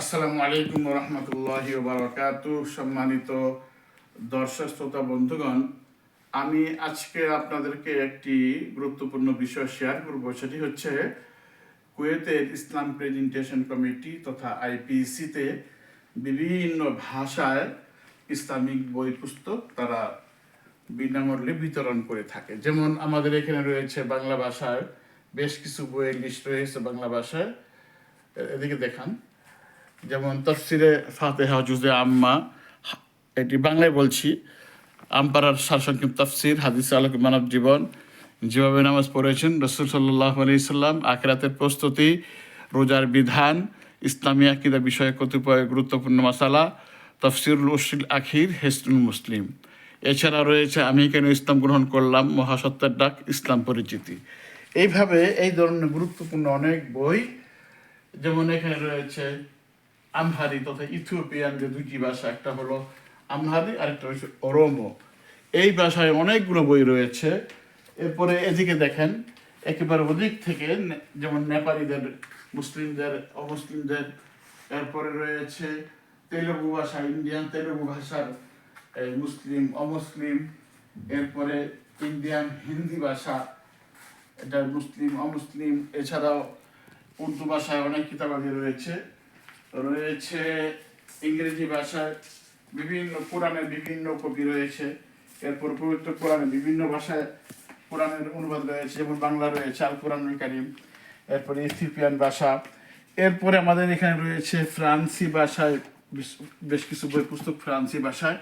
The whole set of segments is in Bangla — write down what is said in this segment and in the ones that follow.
আসসালামু আলাইকুম রহমতুল্লাহ বারকাত সম্মানিত দর্শক শ্রোতা, বন্ধুগণ, আমি আজকে আপনাদেরকে একটি গুরুত্বপূর্ণ বিষয় শেয়ার করব। সেটি হচ্ছে কুয়েতের ইসলাম প্রেজেন্টেশন কমিটি তথা আইপিসিতে বিভিন্ন ভাষায় ইসলামিক বই পুস্তক তারা বিনামূল্যে বিতরণ করে থাকে। যেমন আমাদের এখানে রয়েছে বাংলা ভাষায় বেশ কিছু বইয়ের লিস্ট রয়েছে বাংলা ভাষায় এদিকে দেখান। যেমন তফসিরে ফাতেহা জুজে আম্মা, এটি বাংলায় বলছি। আমপাড়ার সারসংক্ষিপ্ত তফসির, হাদিস আলোক মানব জীবন। যেভাবে নামাজ পড়েছেন, রসুল সাল্লাহ আলাইসাল্লাম আখরাতের প্রস্তুতি, রোজার বিধান, ইসলামী আকিদা বিষয়ে কতিপয় গুরুত্বপূর্ণ মশালা তফসিরুল উসিল আখির হেসনুল মুসলিম। এছাড়া রয়েছে, আমি কেন ইসলাম গ্রহণ করলাম মহাসত্তার ডাক, ইসলাম পরিচিতি। এইভাবে এই ধরনের গুরুত্বপূর্ণ অনেক বই, যেমন এখানে রয়েছে আমহারি তথা ইথিওপিয়ান যে দুইটি ভাষা, একটা হলো আমহারি আরেকটা হচ্ছে ওরোমো এই ভাষায় অনেকগুলো বই রয়েছে। এরপরে এদিকে দেখেন, একেবারে ওদিক থেকে যেমন নেপালিদের, মুসলিমদের, অমুসলিমদের, এরপরে রয়েছে তেলুগু ভাষা, ইন্ডিয়ান তেলুগু ভাষার মুসলিম, অমুসলিম, এরপরে ইন্ডিয়ান হিন্দি ভাষা, এটা মুসলিম, অমুসলিম, এছাড়াও উর্দু ভাষায় অনেক কিতাবাদি রয়েছে। রয়েছে ইংরেজি ভাষায় বিভিন্ন, কোরআনের বিভিন্ন কপি রয়েছে। এরপর পবিত্র কোরআনে বিভিন্ন ভাষায় কোরআনের অনুবাদ রয়েছে, যেমন বাংলা রয়েছে আল কোরআনুল কারিম, এরপরে ইথিওপিয়ান ভাষা। এরপরে আমাদের এখানে রয়েছে ফ্রান্সি ভাষায়, বেশ- কিছু বই পুস্তক ফ্রান্সি ভাষায়।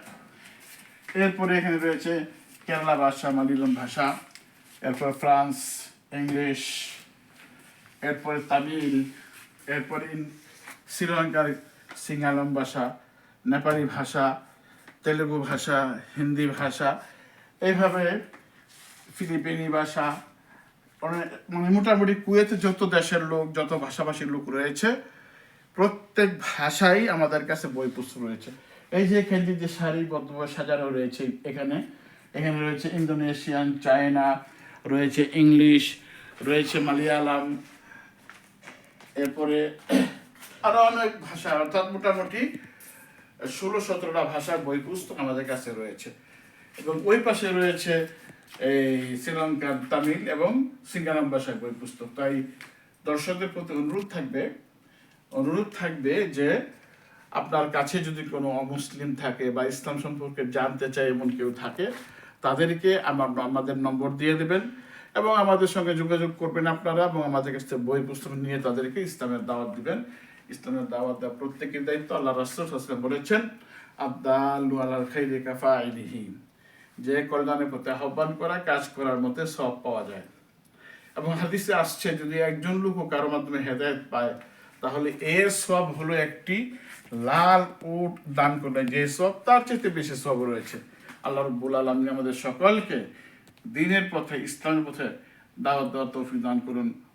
এরপরে এখানে রয়েছে কেরালা ভাষা, মালিয়ালম ভাষা, এরপর ফ্রান্স ইংলিশ এরপরে তামিল, এরপরে শ্রীলঙ্কার সিঙ্গালম ভাষা, নেপালি ভাষা, তেলেগু ভাষা, হিন্দি ভাষা, এইভাবে ফিলিপিনি ভাষা অনেক মানে মোটামুটি কুয়েতে যত দেশের লোক, যত ভাষাভাষীর লোক রয়েছে, প্রত্যেক ভাষাই আমাদের কাছে বই পুস্তক রয়েছে। এই যে এখানে যে সারিবদ্ধভাবে সাজানো রয়েছে এখানে এখানে রয়েছে ইন্দোনেশিয়ান, চায়না, রয়েছে ইংলিশ, রয়েছে মালয়ালাম, এরপরে আরও অনেক ভাষা, অর্থাৎ মোটামুটি ষোলো সতেরোটা ভাষার বই পুস্তক আমাদের কাছে রয়েছে। এবং ওই পাশে রয়েছে এই শ্রীলঙ্কার তামিল এবং সিঙ্গারাম ভাষার বই পুস্তক। তাই দর্শকদের প্রতি অনুরোধ থাকবে অনুরোধ থাকবে যে আপনার কাছে যদি কোনো অমুসলিম থাকে বা ইসলাম সম্পর্কে জানতে চায় এমন কেউ থাকে, তাদেরকে আমার আমাদের নম্বর দিয়ে দেবেন এবং আমাদের সঙ্গে যোগাযোগ করবেন আপনারা এবং আমাদের কাছে বই পুস্তক নিয়ে তাদেরকে ইসলামের দাওয়াত দিবেন। ইসলামের দাওয়াত দেওয়া প্রত্যেকের দায়িত্ব আল্লাহ রাসূল বলেছেন আব্দালু আলাল খাইরি কাফা আইলিহি যে কল্যাণের প্রতি আহ্বান করা, কাজ করার মধ্যে সব পাওয়া যায়। এবং হাদিসে আসছে, যদি একজন লোকও কারও মাধ্যমে হেদায়ত পায়, তাহলে এর সব হলো একটি লাল উট দান করলে যে সব তার চেয়ে বেশি সব রয়েছে। আল্লাহ রব্বুল আলমী আমাদের সকলকে দিনের পথে, ইসলামের পথে দাওয়াত দেওয়ার তৌফিক দান করুন।